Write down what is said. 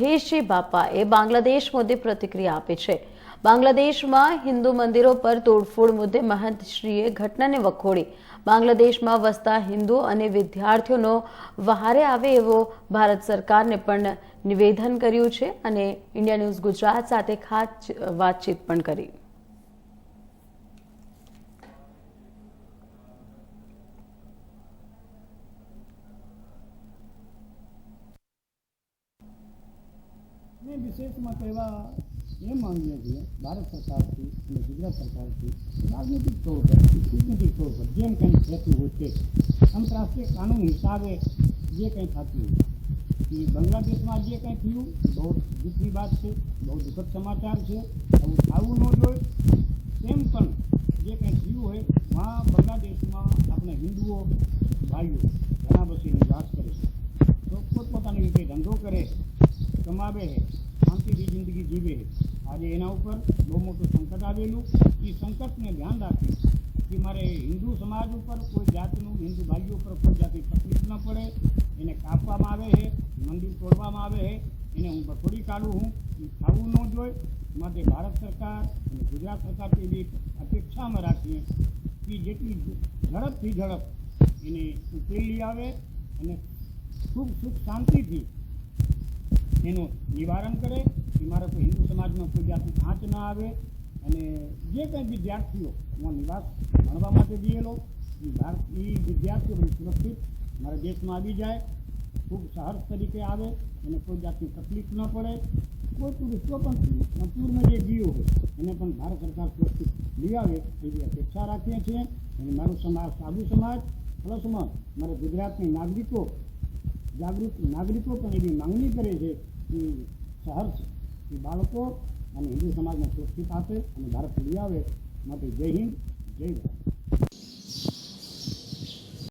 મહેશજી બાપાએ બાંગ્લાદેશ મુદ્દે પ્રતિક્રિયા આપી છે. બાંગ્લાદેશમાં હિન્દુ મંદિરો પર તોડફોડ મુદ્દે મહંતશ્રીએ ઘટનાને વખોડી. બાંગ્લાદેશમાં વસતા હિન્દુ અને વિદ્યાર્થીઓનો વહારે આવે એવો ભારત સરકારને પણ નિવેદન કર્યું છે અને ઇન્ડિયા ન્યૂઝ ગુજરાત સાથે ખાસ વાતચીત પણ કરી. ને વિશેષમાં કહેવા એમ માંગીએ છીએ, ભારત સરકારથી અને ગુજરાત સરકારથી રાજનીતિક તોર પર, કૂટનીતિક તોર પર જેમ કંઈ થતું હોય તે આંતરરાષ્ટ્રીય કાનૂન હિસાબે જે કંઈ થતું હોય. બાંગ્લાદેશમાં જે કંઈ થયું બહુ દુઃખની વાત છે બહુ દુઃખદ સમાચાર છે, આવું થવું ન જોઈએ. તેમ પણ જે કંઈ થયું હોયમાં બાંગ્લાદેશમાં આપણે હિન્દુઓ, ભાઈઓ ઘણા બસી નિવાસ કરે છે. તો પોતપોતાની રીતે ધંધો કરે કમાવે છે શાંતિથી જિંદગી જીવે. છે આજે એના ઉપર બહુ મોટું સંકટ આવેલું. એ સંકટને ધ્યાન રાખી. કે મારે હિન્દુ સમાજ ઉપર, કોઈ જાતનું હિન્દુ ભાઈઓ ઉપર, કોઈ જાતની તકલીફ ન પડે. એને કાપવામાં આવે છે, મંદિર તોડવામાં આવે છે. એને હું બખોડી કાઢું હું એ થવું ન જોઈએ. માટે ભારત સરકાર અને ગુજરાત સરકારથી એવી અપેક્ષામાં રાખીએ. કે જેટલી ઝડપથી ઝડપ એને ઉકેલી આવે અને સુખ સુખ શાંતિથી એનું નિવારણ કરે મારે કોઈ હિન્દુ સમાજમાં કોઈ જાતની આંચ ના આવે અને જે કંઈ વિદ્યાર્થીઓ હું નિવાસ ભણવા માટે ગયેલો, એ ભારત એ વિદ્યાર્થીઓ પણ સુરક્ષિત મારા દેશમાં આવી જાય, ખૂબ સહર્ષ તરીકે આવે એને કોઈ જાતની તકલીફ ન પડે. કોઈ ટુરિસ્ટો પણ પૂરમાં જે ગયો હોય, એને પણ ભારત સરકાર સુરક્ષિત લઈ આવે એવી અપેક્ષા રાખીએ છીએ. અને મારો સમાજ, સાધુ સમાજ પ્લસમાં મારા ગુજરાતની નાગરિકો, જાગૃત નાગરિકો પણ એવી માંગણી કરે છે કે શહેર છે. એ બાળકો અને હિન્દુ સમાજને સુરક્ષિત આપે અને ભારત લઈ આવે. માટે જય હિન્દ, જય ભારત.